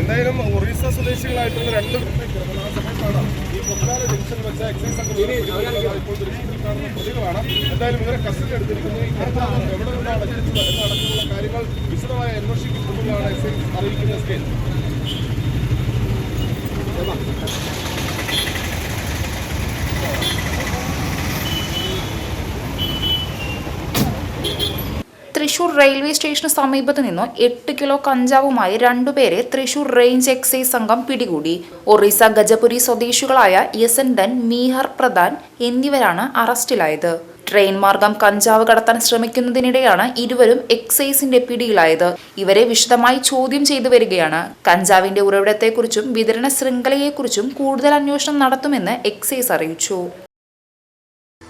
ആന്ധ്ര സ്വദേശികളായിട്ടുള്ള രണ്ട് ഈ വെച്ച എക്സൈസ് എന്തായാലും ഇവരെ കസ്റ്റഡി എടുത്തിരിക്കുന്നത് ഈ എവിടെ നിന്നാണ് കാര്യങ്ങൾ വിശദമായി എസ് എക്സൈസ് അറിയിക്കുന്ന സ്കെയിൽ. തൃശൂർ റെയിൽവേ സ്റ്റേഷന് സമീപത്ത് നിന്നും എട്ട് കിലോ കഞ്ചാവുമായി രണ്ടുപേരെ തൃശൂർ റേഞ്ച് എക്സൈസ് സംഘം പിടികൂടി. ഒറീസ ഗജപുരി സ്വദേശികളായ യസൻദൻ മീഹർ പ്രധാൻ എന്നിവരാണ് അറസ്റ്റിലായത്. ട്രെയിൻ മാർഗം കഞ്ചാവ് കടത്താൻ ശ്രമിക്കുന്നതിനിടെയാണ് ഇരുവരും എക്സൈസിന്റെ പിടിയിലായത്. ഇവരെ വിശദമായി ചോദ്യം ചെയ്തു വരികയാണ്. കഞ്ചാവിന്റെ ഉറവിടത്തെക്കുറിച്ചും വിതരണ ശൃംഖലയെക്കുറിച്ചും കൂടുതൽ അന്വേഷണം നടത്തുമെന്ന് എക്സൈസ് അറിയിച്ചു.